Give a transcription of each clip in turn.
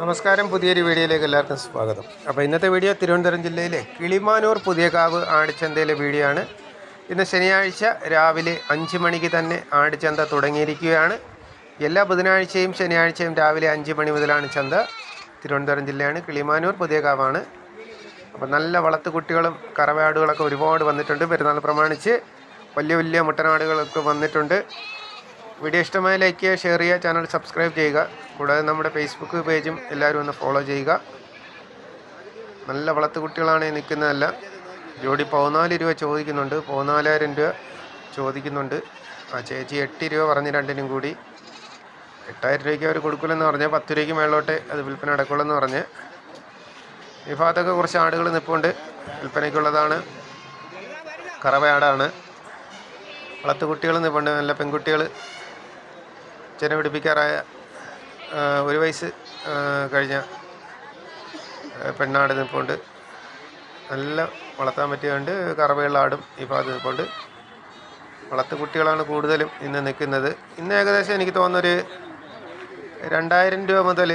നമസ്കാരം. പുതിയൊരു വീഡിയോയിലേക്ക് എല്ലാവർക്കും സ്വാഗതം. അപ്പോൾ ഇന്നത്തെ വീഡിയോ തിരുവനന്തപുരം ജില്ലയിലെ കിളിമാനൂർ പുതിയകാവ് ആടിച്ചന്തയിലെ വീഡിയോ ആണ് ഇന്ന് ശനിയാഴ്ച രാവിലെ അഞ്ച് മണിക്ക് തന്നെ ആടിച്ചന്ത തുടങ്ങിയിരിക്കുകയാണ്. എല്ലാ ബുധനാഴ്ചയും ശനിയാഴ്ചയും രാവിലെ അഞ്ച് മണി മുതലാണ് ചന്ത. തിരുവനന്തപുരം ജില്ലയാണ് കിളിമാനൂർ പുതിയകാവാണ്. അപ്പോൾ നല്ല വളർത്തു കുട്ടികളും കറവാടുകളൊക്കെ ഒരുപാട് വന്നിട്ടുണ്ട്. പെരുന്നാൾ പ്രമാണിച്ച് വലിയ വലിയ മുട്ടനാടുകളൊക്കെ വന്നിട്ടുണ്ട്. വീഡിയോ ഇഷ്ടമായ ലൈക്ക് ചെയ്യുക ഷെയർ ചെയ്യുക ചാനൽ സബ്സ്ക്രൈബ് ചെയ്യുക. കൂടാതെ നമ്മുടെ ഫേസ്ബുക്ക് പേജും എല്ലാവരും ഒന്ന് ഫോളോ ചെയ്യുക. നല്ല വളർത്തു കുട്ടികളാണ് നിൽക്കുന്നതല്ല. ജോഡി പതിനാല് രൂപ ചോദിക്കുന്നുണ്ട്. പതിനാലായിരം രൂപ ചോദിക്കുന്നുണ്ട്. ആ ചേച്ചി എട്ട് രൂപ പറഞ്ഞ് രണ്ടിനും കൂടി. എട്ടായിരം രൂപയ്ക്ക് അവർ കൊടുക്കില്ലെന്ന് പറഞ്ഞ് പത്ത് രൂപയ്ക്ക് മേളോട്ട് അത് വിൽപ്പന അടക്കുള്ളെന്ന് പറഞ്ഞ്. ഈ ഭാഗത്തൊക്കെ കുറച്ച് ആടുകൾ നിൽപ്പുണ്ട് വിൽപ്പനയ്ക്കുള്ളതാണ്. കറവയാടാണ്. വളർത്തു കുട്ടികൾ നിൽപ്പുണ്ട് നല്ല പെൺകുട്ടികൾ ചെന പിടിപ്പിക്കാറായ ഒരു വയസ്സ് കഴിഞ്ഞ പെണ്ണാട് നിൽപ്പുണ്ട് നല്ല വളർത്താൻ പറ്റിയുണ്ട് കറവയുള്ള ആടും ഈ ഭാഗത്ത് നിൽപ്പുണ്ട് വളർത്തു കുട്ടികളാണ് കൂടുതലും ഇന്ന് നിൽക്കുന്നത്. ഇന്ന് ഏകദേശം എനിക്ക് തോന്നുന്നൊരു രണ്ടായിരം രൂപ മുതൽ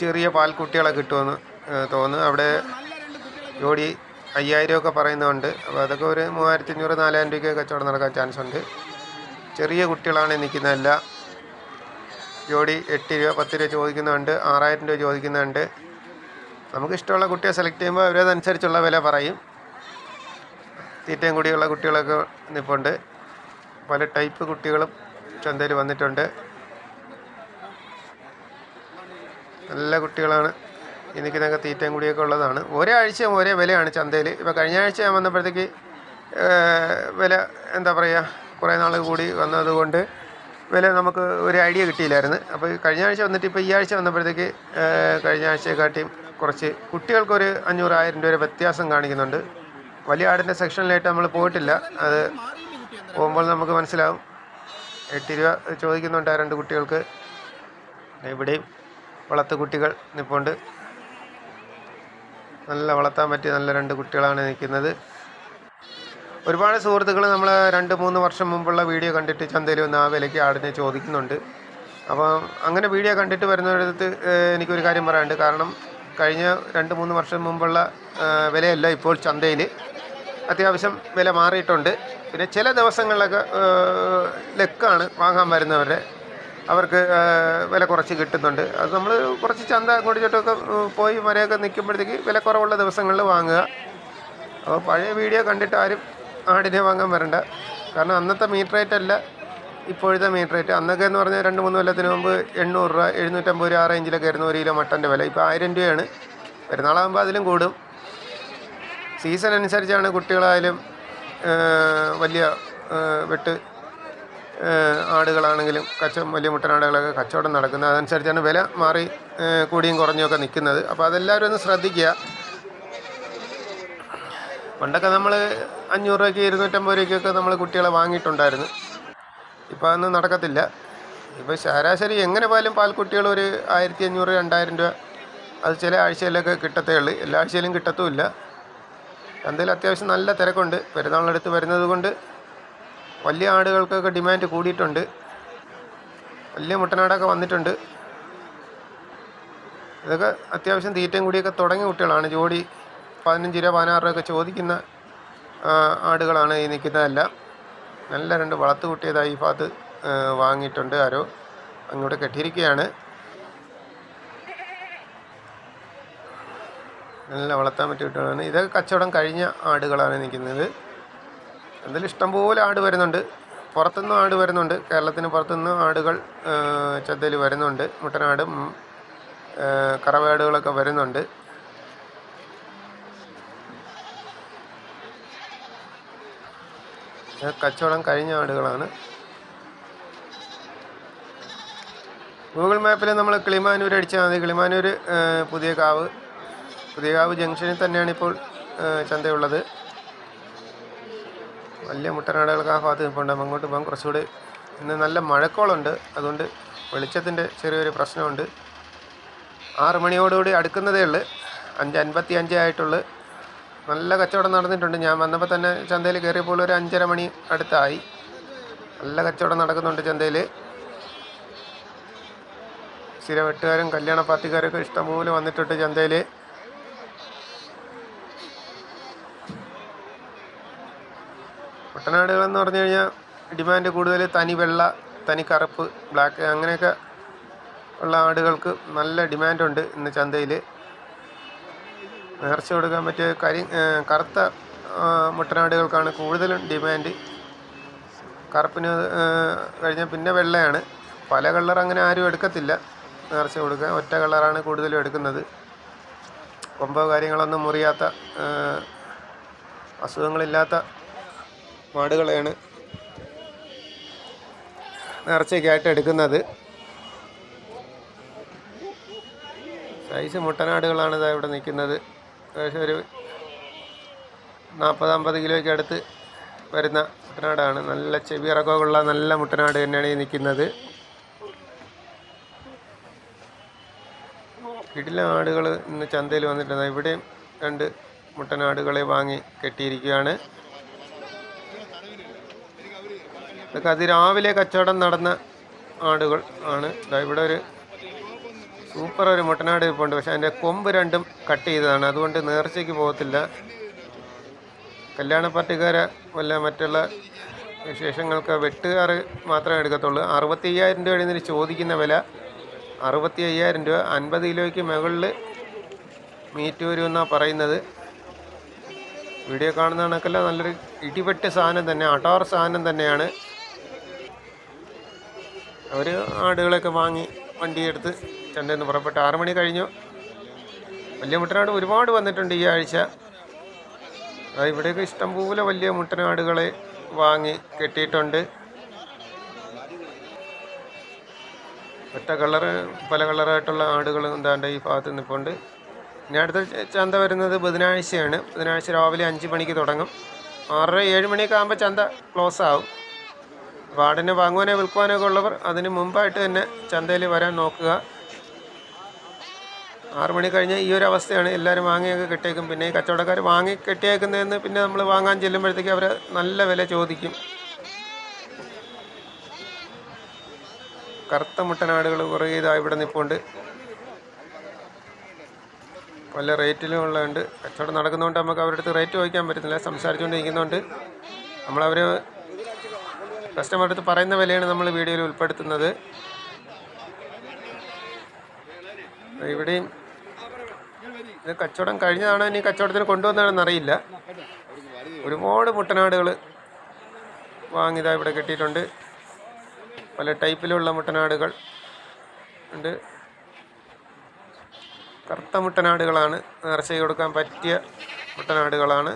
ചെറിയ പാൽക്കുട്ടികളെ കിട്ടുമെന്ന് തോന്നുന്നു. അവിടെ ജോഡി അയ്യായിരം ഒക്കെ പറയുന്നുണ്ട് അപ്പോൾ അതൊക്കെ ഒരു മൂവായിരത്തി അഞ്ഞൂറ് നാലായിരം രൂപയ്ക്ക് കച്ചവടം നടക്കാൻ ചാൻസ് ഉണ്ട് ചെറിയ കുട്ടികളാണ് നിൽക്കുന്നതല്ല. ജോഡി എട്ട് രൂപ പത്ത് രൂപ ചോദിക്കുന്നുണ്ട് ആറായിരം രൂപ ചോദിക്കുന്നുണ്ട്. നമുക്ക് ഇഷ്ടമുള്ള കുട്ടിയെ സെലക്ട് ചെയ്യുമ്പോൾ അവരതനുസരിച്ചുള്ള വില പറയും. തീറ്റയും കൂടിയുള്ള കുട്ടികളൊക്കെ നിൽപ്പുണ്ട് പല ടൈപ്പ് കുട്ടികളും ചന്തയിൽ വന്നിട്ടുണ്ട്. നല്ല കുട്ടികളാണ്. ഈ നിൽക്കുന്നതൊക്കെ തീറ്റയും കൂടിയൊക്കെ ഉള്ളതാണ്. ഒരാഴ്ച ഒരേ വിലയാണ് ചന്തയിൽ. ഇപ്പോൾ കഴിഞ്ഞ ആഴ്ച ഞാൻ വന്നപ്പോഴത്തേക്ക് വില എന്താ പറയുക കുറേ നാൾ കൂടി വന്നതുകൊണ്ട് വില നമുക്ക് ഒരു ഐഡിയ കിട്ടിയില്ലായിരുന്നു. അപ്പോൾ കഴിഞ്ഞ ആഴ്ച വന്നിട്ട് ഇപ്പോൾ ഈ ആഴ്ച വന്നപ്പോഴത്തേക്ക് കഴിഞ്ഞ ആഴ്ചയെക്കാട്ടിയും കുറച്ച് കുട്ടികൾക്കൊരു അഞ്ഞൂറായിരം രൂപ വ്യത്യാസം കാണിക്കുന്നുണ്ട്. വലിയ ആടിന്റെ സെക്ഷനിലായിട്ട് നമ്മൾ പോയിട്ടില്ല. അത് പോകുമ്പോൾ നമുക്ക് മനസ്സിലാവും. എട്ട് രൂപ ചോദിക്കുന്നുണ്ട് ആ രണ്ട് കുട്ടികൾക്ക്. ഇവിടെയും വളർത്തു കുട്ടികൾ നിൽപ്പുണ്ട് നല്ല വളർത്താൻ പറ്റിയ നല്ല രണ്ട് കുട്ടികളാണ് നിൽക്കുന്നത്. ഒരുപാട് സുഹൃത്തുക്കൾ നമ്മൾ രണ്ട് മൂന്ന് വർഷം മുമ്പുള്ള വീഡിയോ കണ്ടിട്ട് ചന്തയിൽ വന്ന് ആ വിലയ്ക്ക് ആടിനെ ചോദിക്കുന്നുണ്ട്. അപ്പോൾ അങ്ങനെ വീഡിയോ കണ്ടിട്ട് വരുന്നവരടുത്ത് എനിക്കൊരു കാര്യം പറയാനുണ്ട്. കാരണം കഴിഞ്ഞ രണ്ട് മൂന്ന് വർഷം മുമ്പുള്ള വിലയല്ല ഇപ്പോൾ ചന്തയിൽ അത്യാവശ്യം വില മാറിയിട്ടുണ്ട്. പിന്നെ ചില ദിവസങ്ങളിലൊക്കെ ലക്കാണ് വാങ്ങാൻ വരുന്നവരെ അവർക്ക് വില കുറച്ച് കിട്ടുന്നുണ്ട്. അത് നമ്മൾ കുറച്ച് ചന്ത അങ്ങോട്ട് ഏഹ്, പോയി മരയൊക്കെ നിൽക്കുമ്പോഴത്തേക്ക് വില കുറവുള്ള ദിവസങ്ങളിൽ വാങ്ങുക. അപ്പോൾ പഴയ വീഡിയോ കണ്ടിട്ട് ആരും ആടിനെ വാങ്ങാൻ വരണ്ട. കാരണം അന്നത്തെ മീറ്റ് റേറ്റ് അല്ല ഇപ്പോഴത്തെ മീറ്റ് റേറ്റ് അന്നൊക്കെ എന്ന് പറഞ്ഞാൽ രണ്ട് മൂന്ന് കൊല്ലത്തിന് മുമ്പ് എണ്ണൂറ് രൂപ എഴുന്നൂറ്റമ്പത് രൂപ ആ റേഞ്ചിലൊക്കെ ആയിരുന്നു ഒരു കിലോ മട്ടന്റെ വില. ഇപ്പോൾ ആയിരം രൂപയാണ്. പെരുന്നാളാകുമ്പോൾ അതിലും കൂടും. സീസൺ അനുസരിച്ചാണ് കുട്ടികളായാലും വലിയ വെട്ട് ആടുകളാണെങ്കിലും കച്ച വലിയ മുട്ടനാടുകളൊക്കെ കച്ചവടം നടക്കുന്നത്. അതനുസരിച്ചാണ് വില മാറി കൂടിയും കുറഞ്ഞുമൊക്കെ നിൽക്കുന്നത്. അപ്പോൾ അതെല്ലാവരും ഒന്ന് ശ്രദ്ധിക്കുക. പണ്ടൊക്കെ നമ്മൾ അഞ്ഞൂറ് രൂപയ്ക്ക് ഇരുന്നൂറ്റമ്പത് രൂപയ്ക്കൊക്കെ നമ്മൾ കുട്ടികളെ വാങ്ങിയിട്ടുണ്ടായിരുന്നു. ഇപ്പോൾ അതൊന്നും നടക്കത്തില്ല. ഇപ്പോൾ ശരാശരി എങ്ങനെ പോയാലും പാൽക്കുട്ടികൾ ഒരു ആയിരത്തി അഞ്ഞൂറ് രണ്ടായിരം രൂപ. അത് ചില ആഴ്ചയിലൊക്കെ കിട്ടത്തേ ഉള്ളൂ എല്ലാ ആഴ്ചയിലും കിട്ടത്തുമില്ല. ചന്തയിൽ അത്യാവശ്യം നല്ല തിരക്കുണ്ട്. പെരുന്നാളിനടുത്ത് വരുന്നത് കൊണ്ട് വലിയ ആടുകൾക്കൊക്കെ ഡിമാൻഡ് കൂടിയിട്ടുണ്ട്. വലിയ മുട്ടനാടൊക്കെ വന്നിട്ടുണ്ട്. ഇതൊക്കെ അത്യാവശ്യം തീറ്റയും കൂടിയൊക്കെ തുടങ്ങിയ കുട്ടികളാണ്. ജോഡി പതിനഞ്ച് രൂപ പതിനാറ് രൂപയൊക്കെ ചോദിക്കുന്ന ആടുകളാണ് ഈ നിൽക്കുന്നതെല്ലാം. നല്ല രണ്ട് വളർത്തു ഈ ഭാഗത്ത് വാങ്ങിയിട്ടുണ്ട് ആരോ. അങ്ങോട്ട് കെട്ടിയിരിക്കുകയാണ്. നല്ല വളർത്താൻ പറ്റിയ കുട്ടികളാണ്. ഇതൊക്കെ കച്ചവടം കഴിഞ്ഞ ആടുകളാണ് നിൽക്കുന്നത്. എന്തായാലും ഇഷ്ടംപോലെ ആട് വരുന്നുണ്ട്. പുറത്തുനിന്നും ആട് വരുന്നുണ്ട്. കേരളത്തിന് പുറത്തുനിന്ന് ആടുകൾ ചന്തയിൽ വരുന്നുണ്ട്. മുട്ടനാടും കറവയാടുകളൊക്കെ വരുന്നുണ്ട്. കച്ചവടം കഴിഞ്ഞ ആടുകളാണ്. ഗൂഗിൾ മാപ്പിൽ നമ്മൾ കിളിമാനൂർ അടിച്ചാൽ മതി. കിളിമാനൂർ പുതിയ കാവ്. പുതിയ കാവ് ജംഗ്ഷനിൽ തന്നെയാണ് ഇപ്പോൾ ചന്തയുള്ളത്. വലിയ മുട്ടനാടുകൾക്ക് ആ ഭാഗത്ത് നിൽപ്പുണ്ട്. അങ്ങോട്ട് പോകാം കുറച്ചുകൂടി ഇന്ന് നല്ല മഴക്കോളുണ്ട്. അതുകൊണ്ട് വെളിച്ചത്തിന്റെ ചെറിയൊരു പ്രശ്നമുണ്ട്. ആറ് മണിയോടുകൂടി അടുക്കുന്നതേ ഉള്ളു. അഞ്ച് അൻപത്തി അഞ്ചേ ആയിട്ടുള്ളൂ. നല്ല കച്ചവടം നടന്നിട്ടുണ്ട്. ഞാൻ വന്നപ്പോൾ തന്നെ ചന്തയിൽ കയറിയപ്പോൾ ഒരു അഞ്ചര മണി അടുത്തായി. നല്ല കച്ചവടം നടക്കുന്നുണ്ട് ചന്തയിൽ സ്ഥിര വെട്ടുകാരും കല്യാണ പാർട്ടിക്കാരൊക്കെ ഇഷ്ടംപോലെ വന്നിട്ടുണ്ട് ചന്തയിൽ കുട്ടനാടുകളെന്ന് പറഞ്ഞു കഴിഞ്ഞാൽ ഡിമാൻഡ് കൂടുതൽ തനി വെള്ള തനി കറുപ്പ് ബ്ലാക്ക് അങ്ങനെയൊക്കെ ഉള്ള ആടുകൾക്ക് നല്ല ഡിമാൻഡുണ്ട് ഇന്ന് ചന്തയിൽ നേർച്ച കൊടുക്കാൻ പറ്റിയ കരി കറുത്ത മുട്ടനാടുകൾക്കാണ് കൂടുതലും ഡിമാൻഡ്. കറുപ്പിന് കഴിഞ്ഞ പിന്നെ വെള്ളയാണ്. പല കളർ അങ്ങനെ ആരും എടുക്കത്തില്ല. നേർച്ച കൊടുക്കാൻ ഒറ്റ കളറാണ് കൂടുതലും എടുക്കുന്നത്. കൊമ്പോ കാര്യങ്ങളൊന്നും മുറിയാത്ത അസുഖങ്ങളില്ലാത്ത മാടുകളെയാണ് നേർച്ചയ്ക്കായിട്ട് എടുക്കുന്നത്. സൈസ് മുട്ടനാടുകളാണ് ഇതാ ഇവിടെ നിൽക്കുന്നത്. ഏകദേശം ഒരു നാൽപ്പത് അമ്പത് കിലോയ്ക്ക് അടുത്ത് വരുന്ന മുട്ടനാടാണ്. നല്ല ചെവിയിറക്കമുള്ള നല്ല മുട്ടനാട് തന്നെയാണ് ഈ നിൽക്കുന്നത്. കിടില ആടുകൾ ഇന്ന് ചന്തയിൽ വന്നിട്ടുണ്ട്. ഇവിടെയും രണ്ട് മുട്ടനാടുകളെ വാങ്ങി കെട്ടിയിരിക്കുകയാണ്. ഇതൊക്കെ അതിരാവിലെ കച്ചവടം നടന്ന ആടുകൾ ആണ്. ഇവിടെ ഒരു സൂപ്പർ ഒരു മുട്ടനാട് ഇരിപ്പുണ്ട്. പക്ഷെ അതിന്റെ കൊമ്പ് രണ്ടും കട്ട് ചെയ്തതാണ്. അതുകൊണ്ട് നേർച്ചയ്ക്ക് പോകത്തില്ല. കല്യാണ പാർട്ടിക്കാരെ വല്ല മറ്റുള്ള വിശേഷങ്ങൾക്ക് വെട്ടുകാർ മാത്രമേ എടുക്കത്തുള്ളൂ. അറുപത്തി അയ്യായിരം രൂപ ഇതിന് ചോദിക്കുന്ന വില അറുപത്തി അയ്യായിരം രൂപ. അൻപത് കിലോയ്ക്ക് മുകളിൽ മീറ്റ് വരുമെന്നാണ് പറയുന്നത്. വീഡിയോ കാണുന്ന കണക്കല്ല നല്ലൊരു ഇടിവെട്ട് സാധനം തന്നെ അടാർ സാധനം തന്നെയാണ്. അവർ ആടുകളൊക്കെ വാങ്ങി വണ്ടിയെടുത്ത് ചന്തയിൽ നിന്ന് പുറപ്പെട്ട് ആറു മണി കഴിഞ്ഞു. വലിയ മുട്ടനാട് ഒരുപാട് വന്നിട്ടുണ്ട് ഈ ആഴ്ച. ഇവിടെയൊക്കെ ഇഷ്ടംപോലെ വലിയ മുട്ടനാടുകളെ വാങ്ങി കെട്ടിയിട്ടുണ്ട്. ഒറ്റ കളറ് പല കളറായിട്ടുള്ള ആടുകൾ എന്താണ്ട് ഈ ഭാഗത്ത് നിൽപ്പുണ്ട് ഇനി അടുത്ത ചന്ത വരുന്നത് ബുധനാഴ്ചയാണ്. ബുധനാഴ്ച രാവിലെ അഞ്ച് മണിക്ക് തുടങ്ങും. ആറര ഏഴ് മണിയൊക്കെ ആകുമ്പോൾ ചന്ത ക്ലോസ് ആവും. അപ്പോൾ ആടിനെ വാങ്ങുവാനോ വിൽക്കുവാനോ ഒക്കെ ഉള്ളവർ അതിന് മുമ്പായിട്ട് തന്നെ ചന്തയിൽ വരാൻ നോക്കുക. ആറ് മണി കഴിഞ്ഞ് ഈ ഒരു അവസ്ഥയാണ് എല്ലാവരും വാങ്ങിയൊക്കെ കെട്ടിയേക്കും. പിന്നെ ഈ കച്ചവടക്കാർ വാങ്ങി കെട്ടിയേക്കുന്നതെന്ന് പിന്നെ നമ്മൾ വാങ്ങാൻ ചെല്ലുമ്പോഴത്തേക്ക് അവർ നല്ല വില ചോദിക്കും. കറുത്ത മുട്ടനാടുകൾ കുറേ ഇതാ ഇവിടെ നിൽപ്പുണ്ട് പല റേറ്റിലും ഉള്ളതുണ്ട്. കച്ചവടം നടക്കുന്നതുകൊണ്ട് നമുക്ക് അവരുടെ അടുത്ത് റേറ്റ് ചോദിക്കാൻ പറ്റുന്നില്ല സംസാരിച്ചുകൊണ്ടിരിക്കുന്നതുകൊണ്ട് നമ്മളവർ കസ്റ്റമറുടെ അടുത്ത് പറയുന്ന വിലയാണ് നമ്മൾ വീഡിയോയിൽ ഉൾപ്പെടുത്തുന്നത്. ഇവിടെയും ഇത് കച്ചവടം കഴിഞ്ഞതാണോ ഇനി കച്ചവടത്തിന് കൊണ്ടുവന്നതാണെന്ന് അറിയില്ല. ഒരുപാട് മുട്ടനാടുകൾ വാങ്ങിതാ ഇവിടെ കിട്ടിയിട്ടുണ്ട്. പല ടൈപ്പിലുള്ള മുട്ടനാടുകൾ ഉണ്ട്. കറുത്ത മുട്ടനാടുകളാണ്. നേർച്ച കൊടുക്കാൻ പറ്റിയ മുട്ടനാടുകളാണ്.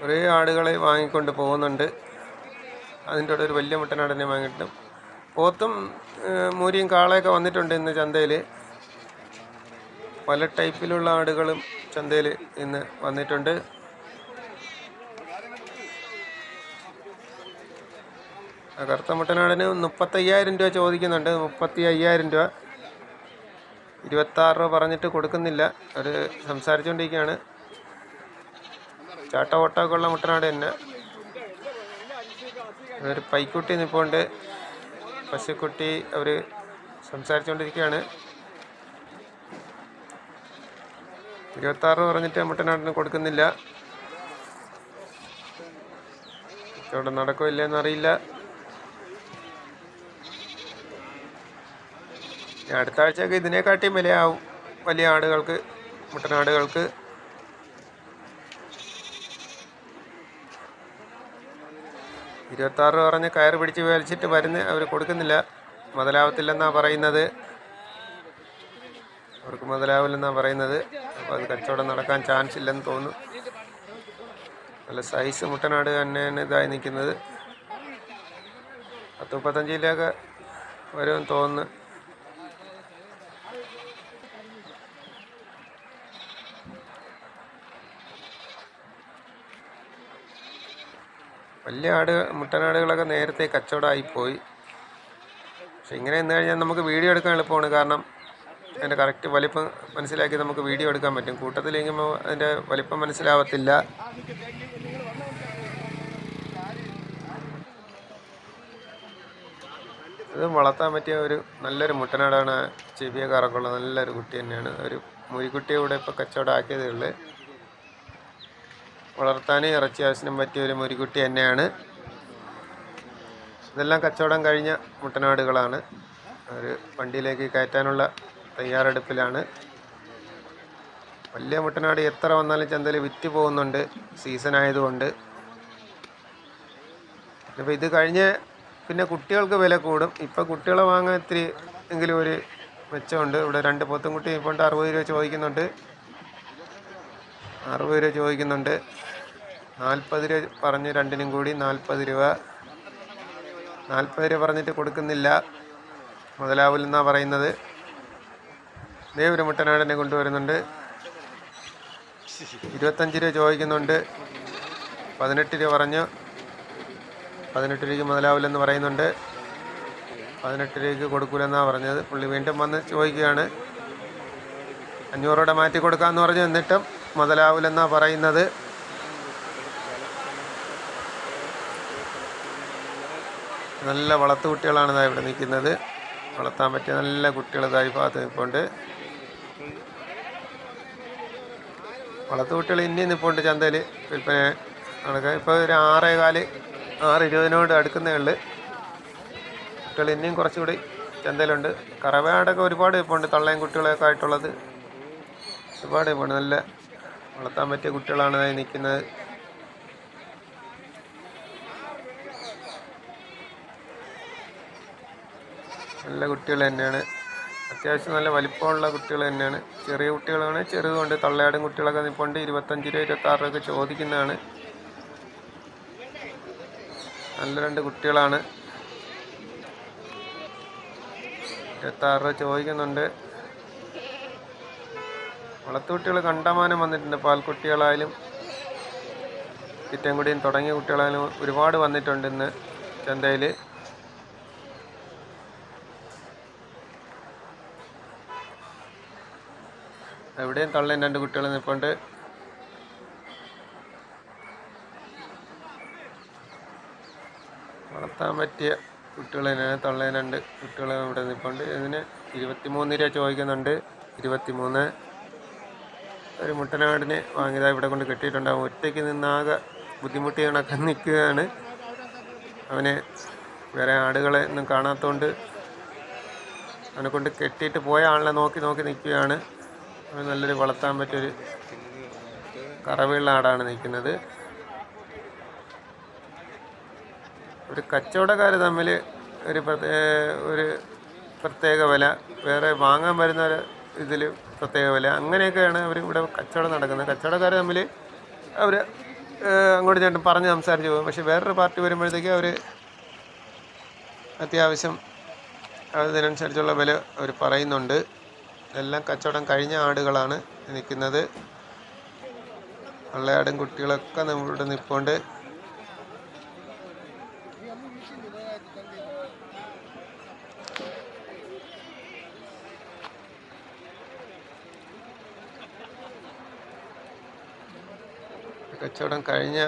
കുറേ ആടുകളെ വാങ്ങിക്കൊണ്ട് പോകുന്നുണ്ട്. അതിന്റെ കൂടെ ഒരു വലിയ മുട്ടനാടിനെ വാങ്ങിയിട്ടും പോത്തും ഏഹ്, മൂരിയും കാളയൊക്കെ വന്നിട്ടുണ്ട് ഇന്ന് ചന്തയിൽ പല ടൈപ്പിലുള്ള ആടുകളും ചന്തയിൽ ഇന്ന് വന്നിട്ടുണ്ട്. കറുത്ത മുട്ടനാടിന് മുപ്പത്തയ്യായിരം രൂപ ചോദിക്കുന്നുണ്ട്. മുപ്പത്തി അയ്യായിരം രൂപ. ഇരുപത്താറ് രൂപ പറഞ്ഞിട്ട് കൊടുക്കുന്നില്ല. അവർ സംസാരിച്ചുകൊണ്ടിരിക്കുകയാണ് ചാട്ട ഓട്ടമൊക്കെ ഉള്ള മുട്ടനാട് തന്നെ. ഒരു പൈക്കുട്ടി നിൽപ്പുണ്ട് പശുക്കുട്ടി അവർ സംസാരിച്ചുകൊണ്ടിരിക്കുകയാണ് ഇരുപത്താറ് പറഞ്ഞിട്ട് മുട്ടനാട്ടിന് കൊടുക്കുന്നില്ല. ഇവിടെ നടക്കോ ഇല്ലെന്ന് അറിയില്ല. അടുത്ത ആഴ്ചയൊക്കെ ഇതിനെക്കാട്ടിയും വിലയാവും വലിയ ആടുകൾക്ക് മുട്ടനാടുകൾക്ക് ഇരുപത്താറ് പറഞ്ഞ് കയർ പിടിച്ച് വലിച്ചിട്ട് വരുന്ന അവർ കൊടുക്കുന്നില്ല. മുതലാവത്തില്ലെന്നാണ് പറയുന്നത്. അവർക്ക് മുതലാവില്ലെന്നാണ് പറയുന്നത്. അപ്പോൾ അത് കച്ചവടം നടക്കാൻ ചാൻസ് ഇല്ലെന്ന് തോന്നുന്നു നല്ല സൈസ് മുട്ടനാട് തന്നെയാണ് ഇതായി നിൽക്കുന്നത്. പത്ത് മുപ്പത്തഞ്ച് കിലോയൊക്കെ വരുമെന്ന് തോന്നുന്നു. വലിയ ആട് മുട്ടനാടുകളൊക്കെ നേരത്തെ കച്ചവടമായി പോയി പക്ഷെ ഇങ്ങനെ നിന്ന് കഴിഞ്ഞാൽ നമുക്ക് വീഡിയോ എടുക്കാൻ എളുപ്പമാണ്. കാരണം അതിന്റെ കറക്റ്റ് വലിപ്പം മനസ്സിലാക്കി നമുക്ക് വീഡിയോ എടുക്കാൻ പറ്റും. കൂട്ടത്തിലിരിക്കുമ്പോൾ അതിന്റെ വലിപ്പം മനസ്സിലാവത്തില്ല. ഇത് വളർത്താൻ പറ്റിയ ഒരു നല്ലൊരു മുട്ടനാടാണ് ചെവിയക്കാറൊക്കെ ഉള്ള നല്ലൊരു കുട്ടി തന്നെയാണ്. ഒരു മുരിക്കുട്ടിയെ കൂടെ ഇപ്പോൾ കച്ചവടം ആക്കിയതേ ഉള്ളൂ. വളർത്താനും ഇറച്ചി ആവശ്യത്തിനും പറ്റിയ ഒരു മുരിക്കുട്ടി തന്നെയാണ്. ഇതെല്ലാം കച്ചവടം കഴിഞ്ഞ മുട്ടനാടുകളാണ്. ഒരു വണ്ടിയിലേക്ക് കയറ്റാനുള്ള തയ്യാറെടുപ്പിലാണ്. വലിയ മുട്ടനാട് എത്ര വന്നാലും ചന്തയിൽ വിറ്റ് പോകുന്നുണ്ട്. സീസൺ ആയതുകൊണ്ട്. ഇപ്പോൾ ഇത് കഴിഞ്ഞ് പിന്നെ കുട്ടികൾക്ക് വില കൂടും. ഇപ്പോൾ കുട്ടികളെ വാങ്ങാൻ ഇത്തിരി എങ്കിലും ഒരു മെച്ചമുണ്ട്. ഇവിടെ രണ്ട് പൊത്തും കുട്ടി ഇപ്പോൾ അറുപത് രൂപ ചോദിക്കുന്നുണ്ട്. അറുപത് രൂപ ചോദിക്കുന്നുണ്ട്. നാൽപ്പത് രൂപ പറഞ്ഞ് രണ്ടിനും കൂടി നാൽപ്പത് രൂപ. നാൽപ്പത് രൂപ പറഞ്ഞിട്ട് കൊടുക്കുന്നില്ല. മുതലാവില്ലെന്നാണ് പറയുന്നത്. ഒരു മുട്ടനാടിനെ കൊണ്ടുവരുന്നുണ്ട്. ഇരുപത്തഞ്ച് രൂപ ചോദിക്കുന്നുണ്ട്. പതിനെട്ട് രൂപ പറഞ്ഞു. പതിനെട്ട് രൂപയ്ക്ക് മുതലാവില്ലെന്ന് പറയുന്നുണ്ട്. പതിനെട്ട് രൂപയ്ക്ക് കൊടുക്കൂലെന്നാണ് പറഞ്ഞത്. പുള്ളി വീണ്ടും വന്ന് ചോദിക്കുകയാണ്. അഞ്ഞൂറോടെ മാറ്റി കൊടുക്കാമെന്ന് പറഞ്ഞു. എന്നിട്ടും മുതലാവില്ലെന്നാണ് പറയുന്നത്? നല്ല വളർത്തു കുട്ടികളാണ് ഇതാ ഇവിടെ നിൽക്കുന്നത്. വളർത്താൻ പറ്റിയ നല്ല കുട്ടികൾ ഇതായി ഭാഗത്ത് നിൽപ്പുണ്ട്. വളർത്തു കുട്ടികൾ ഇനിയും നിൽപ്പുണ്ട് ചന്തയിൽ വിൽപ്പന നടക്കുക ഇപ്പോൾ ഒരു ആറേ കാൽ ആറ് ഇരുപതിനോട് അടുക്കുന്നേ കുട്ടികൾ ഇനിയും കുറച്ചുകൂടി ചന്തയിലുണ്ട്. കറവയാടൊക്കെ ഒരുപാട് ഇപ്പോൾ ഉണ്ട് തള്ളയും കുട്ടികളൊക്കെ ആയിട്ടുള്ളത്. ഒരുപാട് ഇപ്പോൾ നല്ല വളർത്താൻ പറ്റിയ കുട്ടികളാണ് ഇതായി നിൽക്കുന്നത്. നല്ല കുട്ടികൾ തന്നെയാണ്. അത്യാവശ്യം നല്ല വലിപ്പമുള്ള കുട്ടികൾ തന്നെയാണ്. ചെറിയ കുട്ടികളാണ്. ചെറുതുകൊണ്ട് തള്ളയാടും കുട്ടികളൊക്കെ നിൽപ്പുണ്ട് ഇരുപത്തഞ്ച് രൂപ ഇരുപത്താറ് രൂപ ഒക്കെ ചോദിക്കുന്നതാണ്. നല്ല രണ്ട് കുട്ടികളാണ്. ഇരുപത്താറ് രൂപ ചോദിക്കുന്നുണ്ട്. വളർത്തുകുട്ടികൾ കണ്ടമാനം വന്നിട്ടുണ്ട്. പാൽക്കുട്ടികളായാലും ചിറ്റൻകുടിയും തുടങ്ങിയ കുട്ടികളായാലും ഒരുപാട് വന്നിട്ടുണ്ട് ഇന്ന് ചന്തയിൽ എവിടെയും തള്ളേം രണ്ട് കുട്ടികൾ നിൽപ്പുണ്ട് വളർത്താൻ പറ്റിയ കുട്ടികൾ തന്നെയാണ് തള്ളേം രണ്ട് കുട്ടികൾ ഇവിടെ നിൽപ്പുണ്ട് ഇതിന് ഇരുപത്തിമൂന്ന് രൂപ ചോദിക്കുന്നുണ്ട്. ഇരുപത്തിമൂന്ന്. ഒരു മുട്ടനാടിനെ വാങ്ങിയതാ ഇവിടെ കൊണ്ട് കെട്ടിയിട്ടുണ്ടാകും ഒറ്റയ്ക്ക് നിന്നാകെ ബുദ്ധിമുട്ടി കണക്കെ നിൽക്കുകയാണ്. അവനെ വേറെ ആടുകളെ ഒന്നും കാണാത്തതുകൊണ്ട് അവനെ കൊണ്ട് കെട്ടിയിട്ട് പോയ ആളിനെ നോക്കി നോക്കി നിൽക്കുകയാണ്. അവൻ നല്ലൊരു വളർത്താൻ പറ്റിയൊരു കറവുള്ള ആടാണ് നിൽക്കുന്നത്. ഒരു കച്ചവടക്കാർ തമ്മിൽ ഒരു പ്രത്യേക ഒരു പ്രത്യേക വില. വേറെ വാങ്ങാൻ വരുന്ന ഇതിൽ പ്രത്യേക വില. അങ്ങനെയൊക്കെയാണ് അവർ ഇവിടെ കച്ചവടം നടക്കുന്നത്. കച്ചവടക്കാർ തമ്മിൽ അവർ അങ്ങോട്ട് ചേട്ടൻ പറഞ്ഞ് സംസാരിച്ച് പോകും. പക്ഷേ വേറൊരു പാർട്ടി വരുമ്പോഴത്തേക്ക് അവർ അത്യാവശ്യം അതിനനുസരിച്ചുള്ള വില അവർ പറയുന്നുണ്ട്. എല്ലാം കച്ചവടം കഴിഞ്ഞ ആടുകളാണ് നിൽക്കുന്നത്. വെള്ളയാടും കുട്ടികളൊക്കെ നമ്മളിവിടെ നിൽപ്പുണ്ട് കച്ചവടം കഴിഞ്ഞ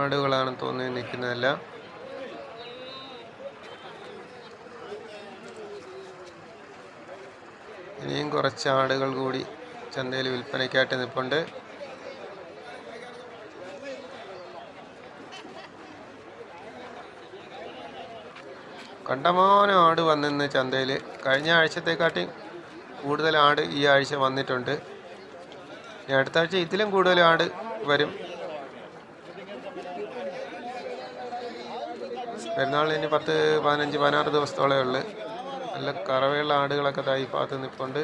ആടുകളാണ് തോന്നി നിൽക്കുന്നതെല്ലാം. ഇനിയും കുറച്ച് ആടുകൾ കൂടി ചന്തയിൽ വിൽപ്പനയ്ക്കായിട്ട് നിൽപ്പുണ്ട്. കണ്ടമാനം ആട് വന്നിന്ന് ചന്തയിൽ കഴിഞ്ഞ ആഴ്ചത്തെക്കാട്ടി കൂടുതൽ ആട് ഈ ആഴ്ച വന്നിട്ടുണ്ട്. അടുത്ത ആഴ്ച ഇതിലും കൂടുതൽ ആട് വരും. പെരുന്നാളിന് ഇനി പത്ത് പതിനഞ്ച് പതിനാറ് ദിവസത്തോളേ ഉള്ളു. നല്ല കറവയുള്ള ആടുകളൊക്കെ തായി ഭാഗത്ത് നിൽപ്പുണ്ട്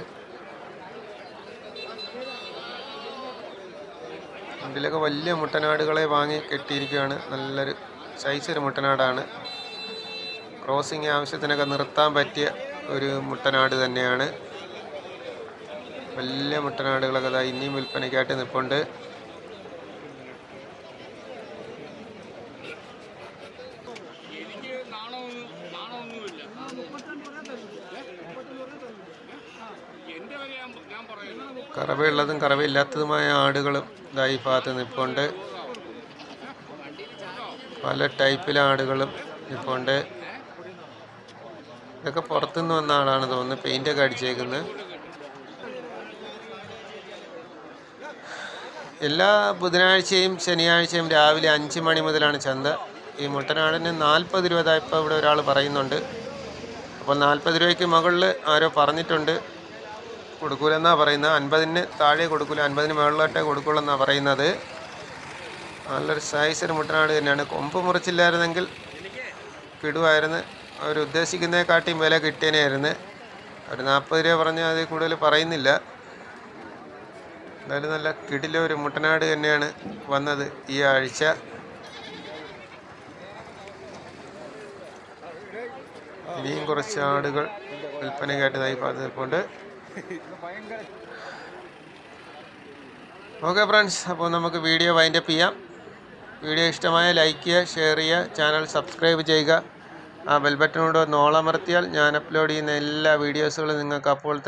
ഇതിലൊക്കെ വലിയ മുട്ടനാടുകളെ വാങ്ങി കെട്ടിയിരിക്കുകയാണ്. നല്ലൊരു സൈസ് ഒരു മുട്ടനാടാണ്. ക്രോസിങ് ആവശ്യത്തിനൊക്കെ നിർത്താൻ പറ്റിയ ഒരു മുട്ടനാട് തന്നെയാണ്. വലിയ മുട്ടനാടുകളൊക്കെ ഇനിയും വിൽപ്പനയ്ക്കായിട്ട് നിൽപ്പുണ്ട് കറവയുള്ളതും കറവയില്ലാത്തതുമായ ആടുകളും ഇതായി ഭാഗത്ത് നിൽപ്പുണ്ട് പല ടൈപ്പിലെ ആടുകളും നിൽപ്പുണ്ട് ഇതൊക്കെ പുറത്തുനിന്ന് വന്ന ആളാണ് തോന്നുന്നത് പെയിന്റൊക്കെ അടിച്ചേക്കുന്നത് എല്ലാ ബുധനാഴ്ചയും ശനിയാഴ്ചയും രാവിലെ അഞ്ച് മണി മുതലാണ് ചന്ത. ഈ മുട്ടനാടിന് നാൽപ്പത് രൂപ ഇപ്പോൾ ഇവിടെ ഒരാൾ പറയുന്നുണ്ട്. അപ്പോൾ നാൽപ്പത് രൂപയ്ക്ക് മുകളിൽ ആരോ പറഞ്ഞിട്ടുണ്ട്. കൊടുക്കൂലെന്നാണ് പറയുന്നത്. അൻപതിന് താഴെ കൊടുക്കൂല അൻപതിന് മുകളിലോട്ടേ കൊടുക്കുള്ളൂ പറയുന്നത്. നല്ലൊരു സൈസ് ഒരു മുട്ടനാട് തന്നെയാണ്. കൊമ്പ് മുറിച്ചില്ലായിരുന്നെങ്കിൽ കിടുവായിരുന്നു. അവർ ഉദ്ദേശിക്കുന്നതിനെക്കാട്ടിയും വില കിട്ടിയനായിരുന്നു ഒരു നാൽപ്പത് രൂപ പറഞ്ഞാൽ അതിൽ കൂടുതൽ പറയുന്നില്ല. എന്തായാലും നല്ല കിടില ഒരു മുട്ടനാട് തന്നെയാണ് വന്നത് ഈ ആഴ്ച. ഇനിയും കുറച്ച് ആടുകൾ വിൽപ്പനയ്ക്കായിട്ട് ഇതായി പാർത്തിരിപ്പുണ്ട് ഓക്കെ ഫ്രണ്ട്സ് അപ്പോൾ നമുക്ക് വീഡിയോ വൈൻഡപ്പ് ചെയ്യാം. വീഡിയോ ഇഷ്ടമായ ലൈക്ക് ചെയ്യുക ഷെയർ ചെയ്യുക ചാനൽ സബ്സ്ക്രൈബ് ചെയ്യുക. ആ ബെൽബട്ടനോട് നോളമർത്തിയാൽ ഞാൻ അപ്ലോഡ് ചെയ്യുന്ന എല്ലാ വീഡിയോസുകളും നിങ്ങൾക്ക് അപ്പോൾ തന്നെ